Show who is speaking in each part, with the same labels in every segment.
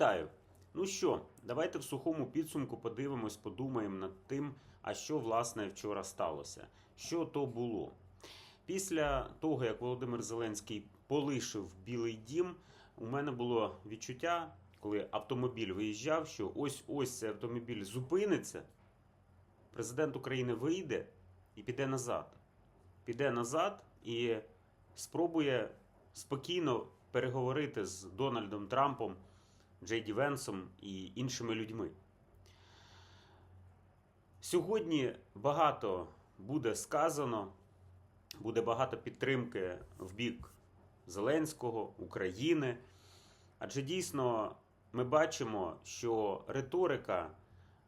Speaker 1: Вітаю! Ну що, давайте в сухому підсумку подивимось, подумаємо над тим, а що власне вчора сталося. Що то було? Після того, як Володимир Зеленський полишив Білий Дім, у мене було відчуття, коли автомобіль виїжджав, що ось ось цей автомобіль зупиниться, президент України вийде і піде назад. Піде назад і спробує спокійно переговорити з Дональдом Трампом, Джей Ді Венсом і іншими людьми. Сьогодні багато буде сказано, буде багато підтримки в бік Зеленського, України. Адже дійсно ми бачимо, що риторика,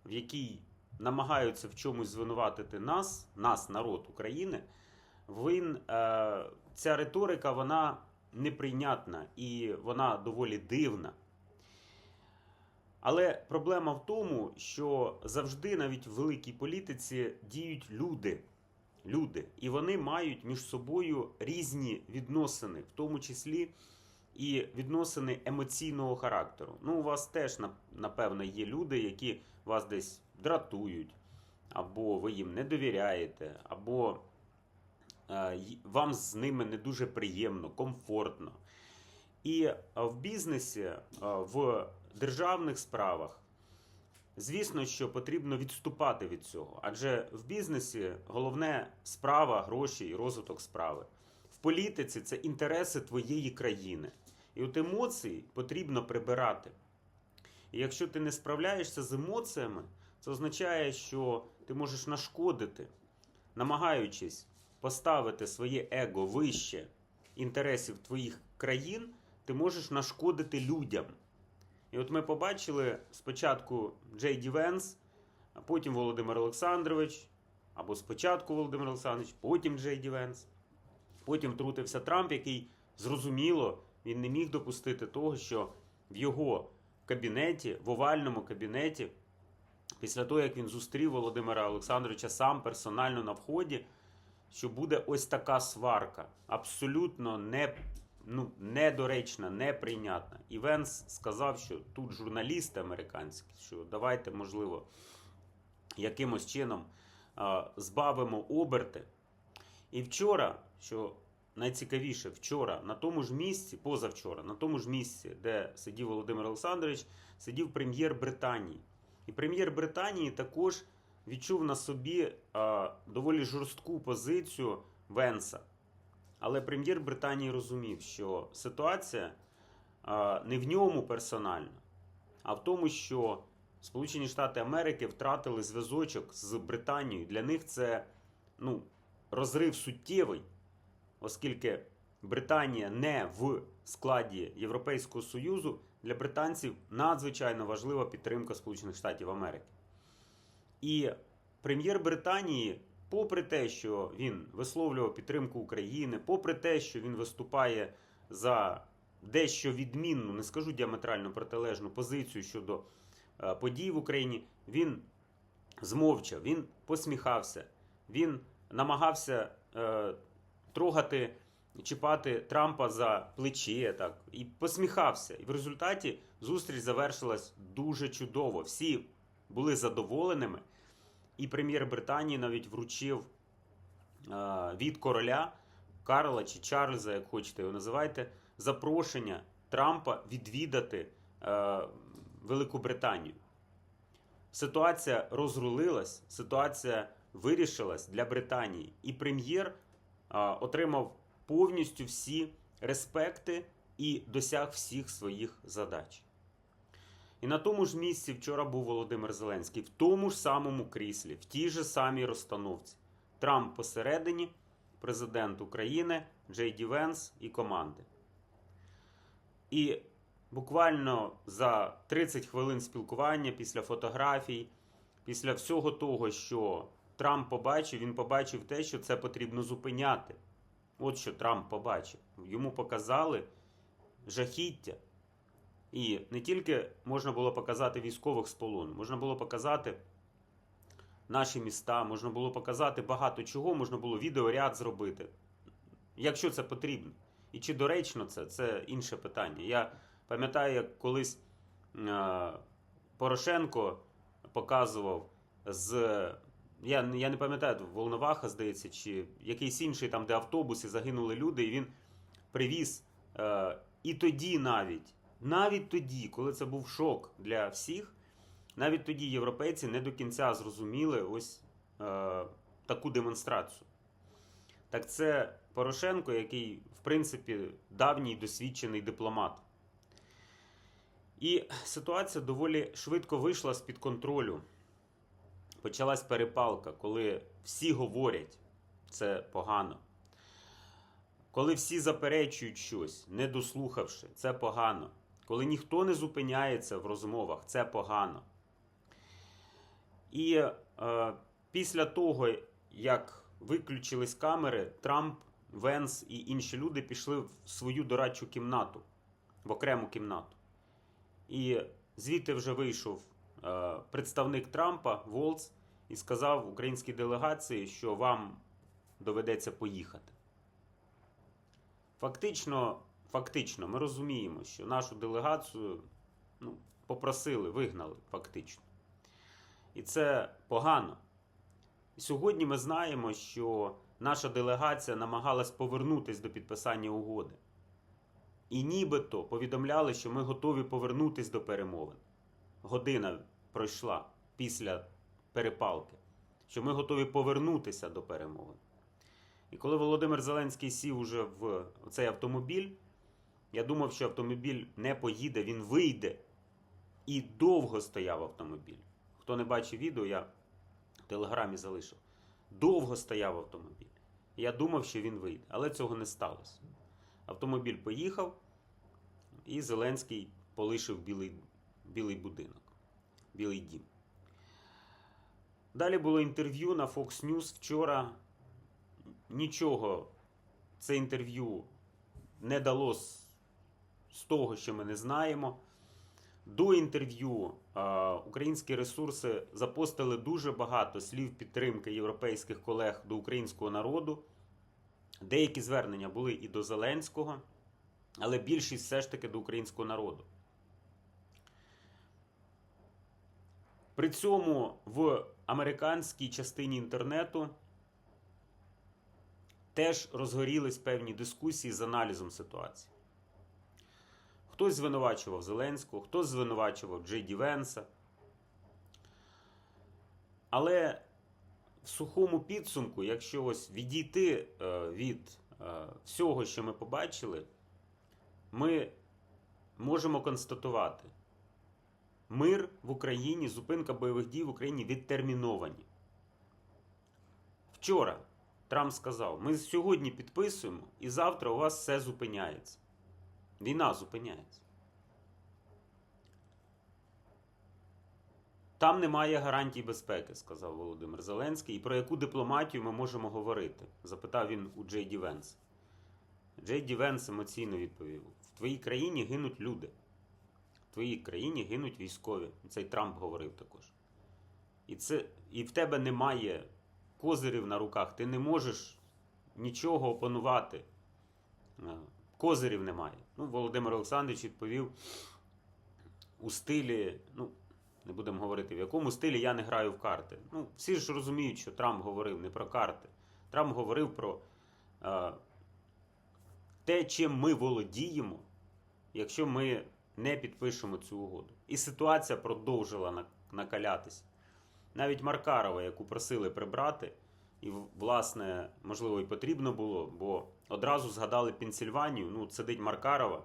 Speaker 1: в якій намагаються в чомусь звинуватити нас, нас, народ України, він, е, ця риторика вона неприйнятна і вона доволі дивна. Але проблема в тому, що завжди навіть в великій політиці діють люди. Люди, і вони мають між собою різні відносини, в тому числі і відносини емоційного характеру. Ну, у вас теж нап- напевно є люди, які вас десь дратують, або ви їм не довіряєте, або е, вам з ними не дуже приємно, комфортно. І е, в бізнесі, е, в державних справах, звісно, що потрібно відступати від цього. Адже в бізнесі головне справа, гроші і розвиток справи. В політиці це інтереси твоєї країни. І от емоції потрібно прибирати. І якщо ти не справляєшся з емоціями, це означає, що ти можеш нашкодити, намагаючись поставити своє его вище інтересів твоїх країн, ти можеш нашкодити людям. І от ми побачили спочатку Джей Ді Венс, а потім Володимир Олександрович, або спочатку Володимир Олександрович, потім Джей Ді Венс. Потім втрутився Трамп, який зрозуміло, він не міг допустити того, що в його кабінеті, в овальному кабінеті, після того, як він зустрів Володимира Олександровича сам персонально на вході, що буде ось така сварка. Абсолютно не, ну, недоречна, неприйнятна. І Венс сказав, що тут журналісти американські, що давайте, можливо, якимось чином а, збавимо оберти. І вчора, що найцікавіше, вчора на тому ж місці, позавчора, на тому ж місці, де сидів Володимир Олександрович, сидів прем'єр Британії. І прем'єр Британії також відчув на собі а, доволі жорстку позицію Венса. Але прем'єр Британії розумів, що ситуація не в ньому персонально, а в тому, що Сполучені Штати Америки втратили зв'язочок з Британією. Для них це ну, розрив суттєвий, оскільки Британія не в складі Європейського Союзу, для британців надзвичайно важлива підтримка Сполучених Штатів Америки. І прем'єр Британії, попри те, що він висловлював підтримку України, попри те, що він виступає за дещо відмінну, не скажу діаметрально протилежну позицію щодо е, подій в Україні, він змовчав, він посміхався, він намагався е, трогати, чіпати Трампа за плече так, і посміхався. І в результаті зустріч завершилась дуже чудово. Всі були задоволеними. І прем'єр Британії навіть вручив е, від короля Карла чи Чарльза, як хочете його називайте, запрошення Трампа відвідати е, Велику Британію. Ситуація розрулилась, ситуація вирішилась для Британії, і прем'єр а, отримав повністю всі респекти і досяг всіх своїх задач. І на тому ж місці вчора був Володимир Зеленський, в тому ж самому кріслі, в тій же самій розстановці. Трамп посередині, президент України, Джей Ді Венс і команди. І буквально за 30 хвилин спілкування після фотографій, після всього того, що Трамп побачив, він побачив те, що це потрібно зупиняти. От що Трамп побачив. Йому показали жахіття. І не тільки можна було показати військових з полону, можна було показати наші міста, можна було показати багато чого, можна було відеоряд зробити, якщо це потрібно. І чи доречно це, це інше питання. Я пам'ятаю, як колись е, Порошенко показував з. Я, я не пам'ятаю, Волноваха, здається, чи якийсь інший там, де автобуси загинули люди, і він привіз. Е, і тоді навіть, навіть тоді, коли це був шок для всіх, навіть тоді європейці не до кінця зрозуміли ось е, таку демонстрацію. Так це Порошенко, який, в принципі, давній досвідчений дипломат. І ситуація доволі швидко вийшла з-під контролю. Почалась перепалка, коли всі говорять, це погано. Коли всі заперечують щось, не дослухавши, це погано. Коли ніхто не зупиняється в розмовах, це погано. І е, після того, як виключились камери, Трамп, Венс і інші люди пішли в свою дорадчу кімнату, в окрему кімнату. І звідти вже вийшов е, представник Трампа Волц і сказав українській делегації, що вам доведеться поїхати. Фактично, фактично, ми розуміємо, що нашу делегацію ну, попросили, вигнали, фактично. І це погано. Сьогодні ми знаємо, що наша делегація намагалась повернутися до підписання угоди. І нібито повідомляли, що ми готові повернутися до перемовин. Година пройшла після перепалки, що ми готові повернутися до перемовин. І коли Володимир Зеленський сів уже в цей автомобіль, я думав, що автомобіль не поїде, він вийде. І довго стояв автомобіль. Хто не бачив відео, я в телеграмі залишив. Довго стояв автомобіль. Я думав, що він вийде, але цього не сталося. Автомобіль поїхав, і Зеленський полишив білий, білий будинок, білий дім. Далі було інтерв'ю на Fox News вчора. Нічого це інтерв'ю не дало з, того, що ми не знаємо. До інтерв'ю е, українські ресурси запостили дуже багато слів підтримки європейських колег до українського народу. Деякі звернення були і до Зеленського, але більшість все ж таки до українського народу. При цьому в американській частині інтернету теж розгорілись певні дискусії з аналізом ситуації. Хтось звинувачував Зеленського, хтось звинувачував Джей Ді Венса. Але в сухому підсумку, якщо ось відійти е, від е, всього, що ми побачили, ми можемо констатувати, мир в Україні, зупинка бойових дій в Україні відтерміновані. Вчора Трамп сказав: ми сьогодні підписуємо, і завтра у вас все зупиняється. Війна зупиняється. Там немає гарантій безпеки, сказав Володимир Зеленський. І про яку дипломатію ми можемо говорити? запитав він у Джей Ді Венс. Джей Ді Венс емоційно відповів: в твоїй країні гинуть люди. В твоїй країні гинуть військові. Цей Трамп говорив також. І, це, і в тебе немає козирів на руках. Ти не можеш нічого опанувати. Козирів немає. Ну, Володимир Олександрович відповів у стилі, ну, не будемо говорити, в якому стилі я не граю в карти. Ну, Всі ж розуміють, що Трамп говорив не про карти. Трамп говорив про е, те, чим ми володіємо, якщо ми не підпишемо цю угоду. І ситуація продовжила накалятися. Навіть Маркарова, яку просили прибрати, і, власне, можливо, і потрібно було, бо одразу згадали Пенсільванію. Ну, сидить Маркарова,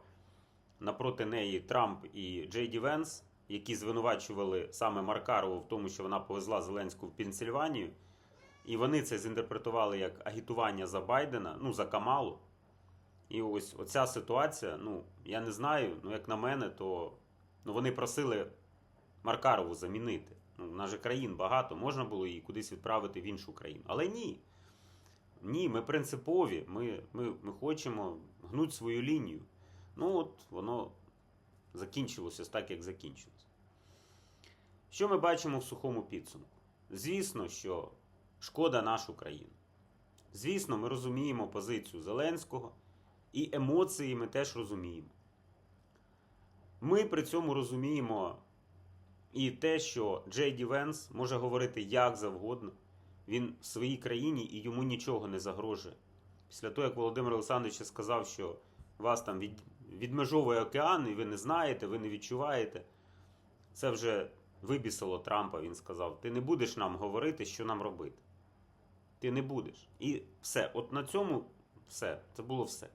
Speaker 1: напроти неї Трамп і Джей Ді Венс, які звинувачували саме Маркарову в тому, що вона повезла Зеленську в Пенсільванію. І вони це зінтерпретували як агітування за Байдена, ну, за Камалу. І ось оця ситуація, ну, я не знаю, ну, як на мене, то ну, вони просили Маркарову замінити. Ну, в нас же країн багато, можна було її кудись відправити в іншу країну. Але ні. Ні, ми принципові, ми ми, ми хочемо гнути свою лінію. Ну, от воно закінчилося так, як закінчилося. Що ми бачимо в сухому підсумку? Звісно, що шкода нашу країну. Звісно, ми розуміємо позицію Зеленського і емоції ми теж розуміємо. Ми при цьому розуміємо і те, що Джей Ді Венс може говорити як завгодно. Він в своїй країні і йому нічого не загрожує. Після того, як Володимир Олександрович сказав, що вас там від, відмежовує океан, і ви не знаєте, ви не відчуваєте. Це вже вибісило Трампа. Він сказав: ти не будеш нам говорити, що нам робити. Ти не будеш. І все. От на цьому все. Це було все.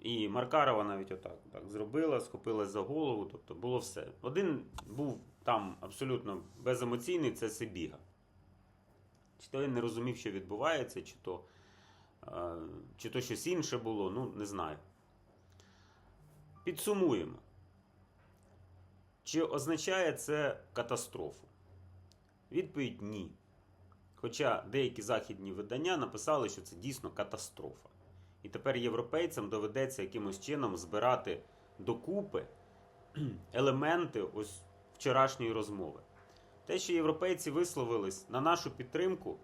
Speaker 1: І Маркарова навіть отак так зробила, схопилась за голову, тобто було все. Один був там абсолютно беземоційний, це Сибіга. Чи то він не розумів, що відбувається, чи то, е, чи то щось інше було, ну не знаю. Підсумуємо. Чи означає це катастрофу? Відповідь ні. Хоча деякі західні видання написали, що це дійсно катастрофа. І тепер європейцям доведеться якимось чином збирати докупи елементи ось вчорашньої розмови. Те, що європейці висловились на нашу підтримку,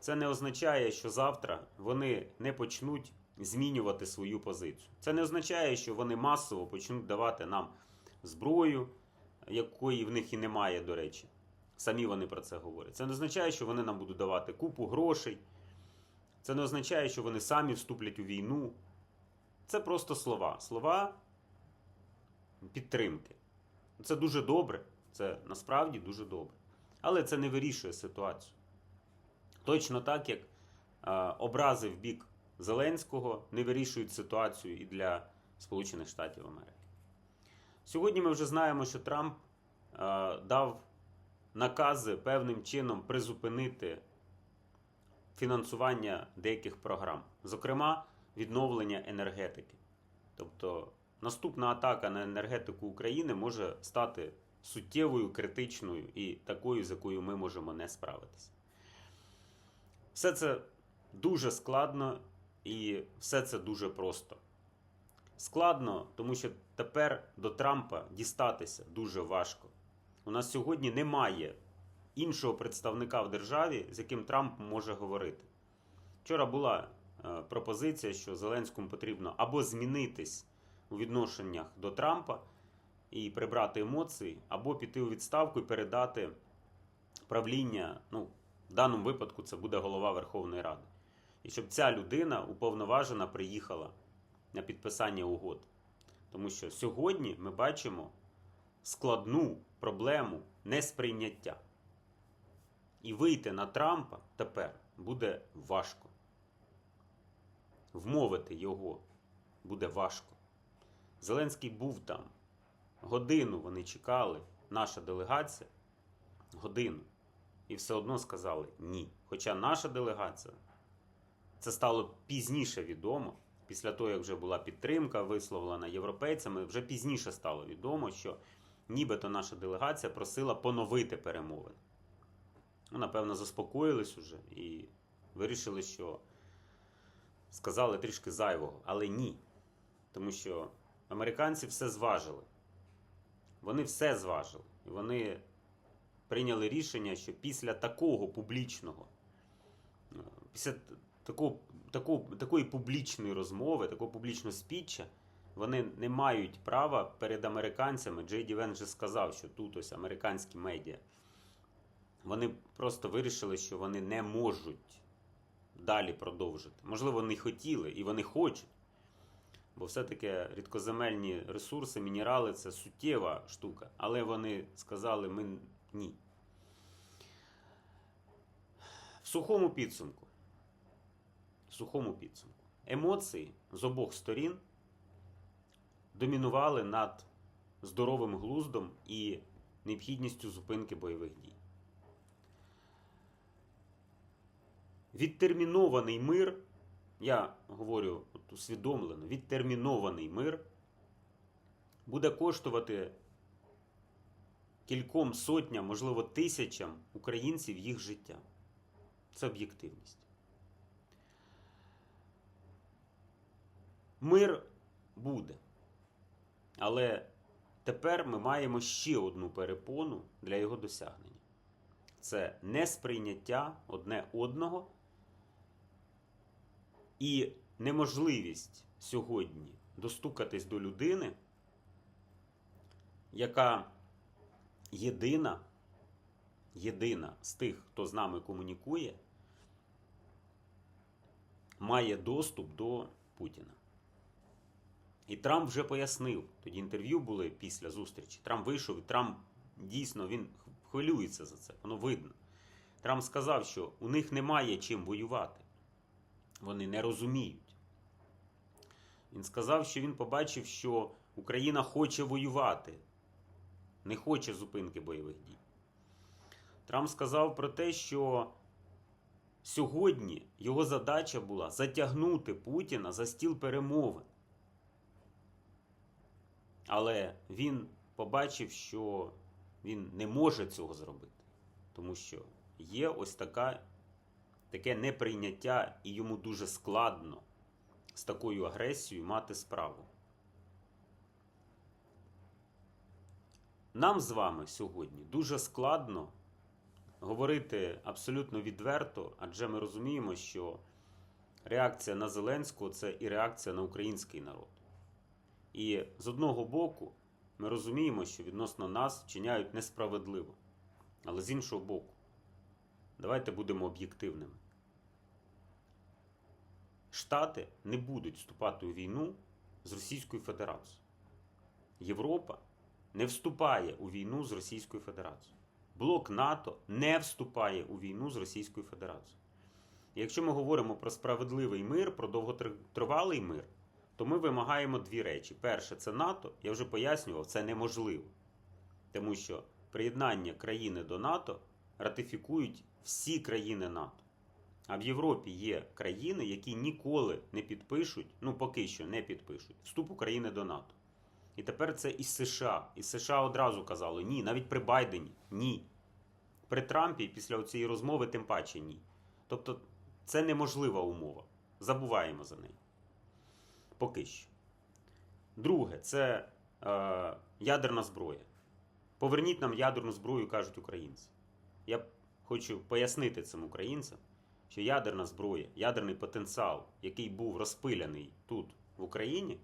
Speaker 1: це не означає, що завтра вони не почнуть змінювати свою позицію. Це не означає, що вони масово почнуть давати нам зброю, якої в них і немає, до речі. Самі вони про це говорять. Це не означає, що вони нам будуть давати купу грошей. Це не означає, що вони самі вступлять у війну. Це просто слова. Слова підтримки. Це дуже добре. Це насправді дуже добре. Але це не вирішує ситуацію. Точно так, як образи в бік Зеленського не вирішують ситуацію і для Сполучених Штатів Америки. Сьогодні ми вже знаємо, що Трамп дав накази певним чином призупинити фінансування деяких програм, зокрема, відновлення енергетики. Тобто наступна атака на енергетику України може стати суттєвою, критичною і такою, з якою ми можемо не справитися. Все це дуже складно і все це дуже просто. Складно, тому що тепер до Трампа дістатися дуже важко. У нас сьогодні немає іншого представника в державі, з яким Трамп може говорити. Вчора була е, пропозиція, що Зеленському потрібно або змінитись у відношеннях до Трампа і прибрати емоції, або піти у відставку і передати правління. Ну, в даному випадку це буде голова Верховної Ради. І щоб ця людина уповноважена приїхала на підписання угод. Тому що сьогодні ми бачимо складну проблему несприйняття. І вийти на Трампа тепер буде важко. Вмовити його буде важко. Зеленський був там. Годину вони чекали, наша делегація. Годину. І все одно сказали ні. Хоча наша делегація, це стало пізніше відомо. Після того, як вже була підтримка висловлена європейцями, вже пізніше стало відомо, що нібито наша делегація просила поновити перемовини. Ну, напевно, заспокоїлись уже і вирішили, що сказали трішки зайвого, але ні. Тому що американці все зважили. Вони все зважили. І вони прийняли рішення, що після такого публічного, після такого, такого, такої публічної розмови, такого публічного спіччя, вони не мають права перед американцями. Джей Ді Вен вже сказав, що тут ось американські медіа. Вони просто вирішили, що вони не можуть далі продовжити. Можливо, вони хотіли і вони хочуть. Бо все-таки рідкоземельні ресурси, мінерали це суттєва штука. Але вони сказали ми ні. В сухому підсумку. В сухому підсумку. Емоції з обох сторін домінували над здоровим глуздом і необхідністю зупинки бойових дій. Відтермінований мир, я говорю от усвідомлено, відтермінований мир буде коштувати кільком сотням, можливо, тисячам українців їх життя. Це об'єктивність. Мир буде. Але тепер ми маємо ще одну перепону для його досягнення. Це несприйняття одне одного і неможливість сьогодні достукатись до людини яка єдина, єдина з тих, хто з нами комунікує, має доступ до Путіна. І Трамп вже пояснив, тоді інтерв'ю були після зустрічі. Трамп вийшов, і Трамп дійсно він хвилюється за це, воно видно. Трамп сказав, що у них немає чим воювати. Вони не розуміють. Він сказав, що він побачив, що Україна хоче воювати, не хоче зупинки бойових дій. Трамп сказав про те, що сьогодні його задача була затягнути Путіна за стіл перемовин. Але він побачив, що він не може цього зробити, тому що є ось така, таке неприйняття, і йому дуже складно з такою агресією мати справу. Нам з вами сьогодні дуже складно говорити абсолютно відверто, адже ми розуміємо, що реакція на Зеленського це і реакція на український народ. І з одного боку, ми розуміємо, що відносно нас вчиняють несправедливо. Але з іншого боку, давайте будемо об'єктивними. Штати не будуть вступати у війну з Російською Федерацією. Європа не вступає у війну з Російською Федерацією. Блок НАТО не вступає у війну з Російською Федерацією. І якщо ми говоримо про справедливий мир, про довготривалий мир, то ми вимагаємо дві речі. Перше, це НАТО. Я вже пояснював, це неможливо. Тому що приєднання країни до НАТО ратифікують всі країни НАТО. А в Європі є країни, які ніколи не підпишуть, ну поки що не підпишуть, вступ України до НАТО. І тепер це і США. І США одразу казали ні, навіть при Байдені ні. При Трампі після цієї розмови тим паче ні. Тобто це неможлива умова. Забуваємо за неї. Поки що. Друге, це е, ядерна зброя. Поверніть нам ядерну зброю, кажуть українці. Я хочу пояснити цим українцям, що ядерна зброя, ядерний потенціал, який був розпиляний тут, в Україні,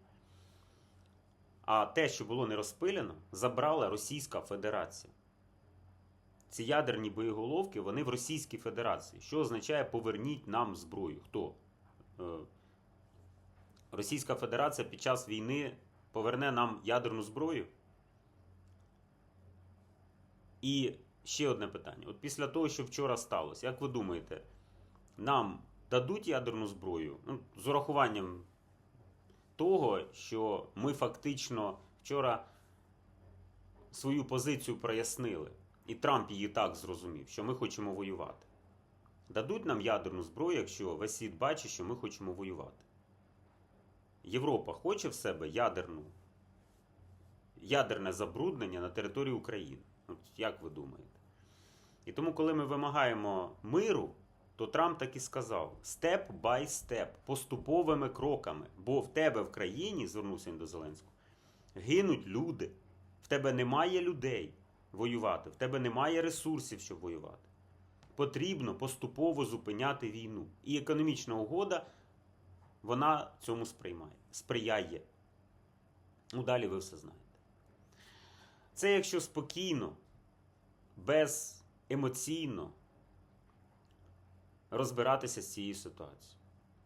Speaker 1: а те, що було не розпилено, забрала Російська Федерація. Ці ядерні боєголовки, вони в Російській Федерації. Що означає поверніть нам зброю? Хто? Е, Російська Федерація під час війни поверне нам ядерну зброю? І ще одне питання. От після того, що вчора сталося, як ви думаєте, нам дадуть ядерну зброю ну, з урахуванням того, що ми фактично вчора свою позицію прояснили, і Трамп її так зрозумів, що ми хочемо воювати. Дадуть нам ядерну зброю, якщо весь світ бачить, що ми хочемо воювати. Європа хоче в себе ядерну, ядерне забруднення на території України. От Як ви думаєте? І тому, коли ми вимагаємо миру, то Трамп так і сказав: степ бай степ, поступовими кроками. Бо в тебе в країні, звернувся він до Зеленського, гинуть люди. В тебе немає людей воювати, в тебе немає ресурсів, щоб воювати. Потрібно поступово зупиняти війну. І економічна угода, вона цьому сприймає, сприяє. Ну, далі ви все знаєте. Це якщо спокійно, беземоційно розбиратися з цією ситуацією.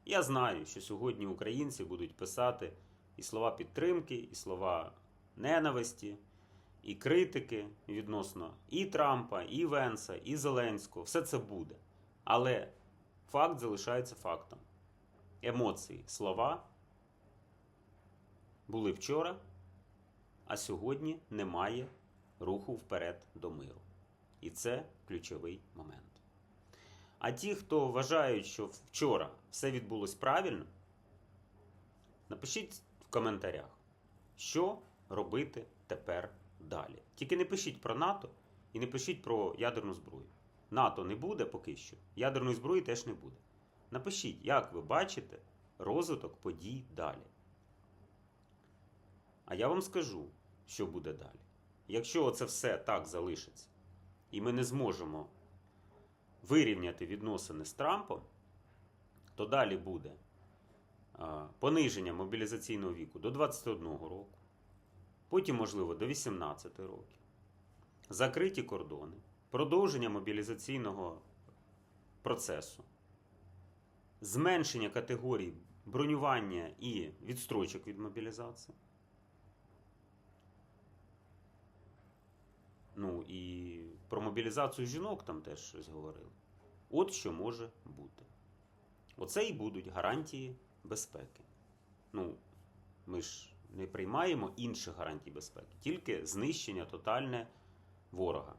Speaker 1: Я знаю, що сьогодні українці будуть писати і слова підтримки, і слова ненависті, і критики відносно і Трампа, і Венса, і Зеленського. Все це буде. Але факт залишається фактом. Емоції, слова були вчора, а сьогодні немає руху вперед до миру. І це ключовий момент. А ті, хто вважають, що вчора все відбулось правильно, напишіть в коментарях, що робити тепер далі. Тільки не пишіть про НАТО і не пишіть про ядерну зброю. НАТО не буде поки що, ядерної зброї теж не буде. Напишіть, як ви бачите розвиток подій далі. А я вам скажу, що буде далі. Якщо це все так залишиться, і ми не зможемо вирівняти відносини з Трампом, то далі буде пониження мобілізаційного віку до 21 року. потім, можливо, до 18 років. Закриті кордони, продовження мобілізаційного процесу, зменшення категорій бронювання і відстрочок від мобілізації. Ну і про мобілізацію жінок там теж щось говорили. От що може бути. Оце і будуть гарантії безпеки. Ну, ми ж не приймаємо інших гарантій безпеки, тільки знищення тотальне ворога.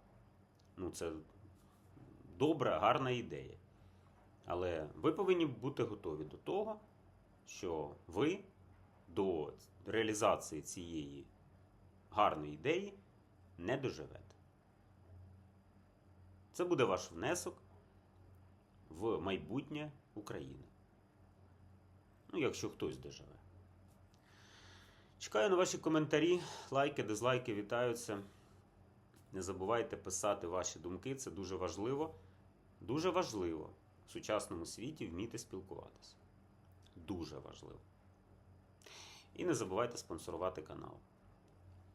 Speaker 1: Ну, це добра, гарна ідея. Але ви повинні бути готові до того, що ви до реалізації цієї гарної ідеї не доживете. Це буде ваш внесок в майбутнє України. Ну, якщо хтось доживе. Чекаю на ваші коментарі, лайки, дизлайки вітаються. Не забувайте писати ваші думки, це дуже важливо. Дуже важливо в сучасному світі вміти спілкуватися. Дуже важливо. І не забувайте спонсорувати канал.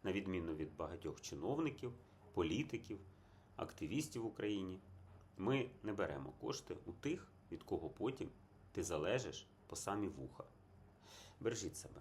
Speaker 1: На відміну від багатьох чиновників, політиків, активістів в Україні, ми не беремо кошти у тих, від кого потім ти залежиш по самі вуха. Бережіть себе.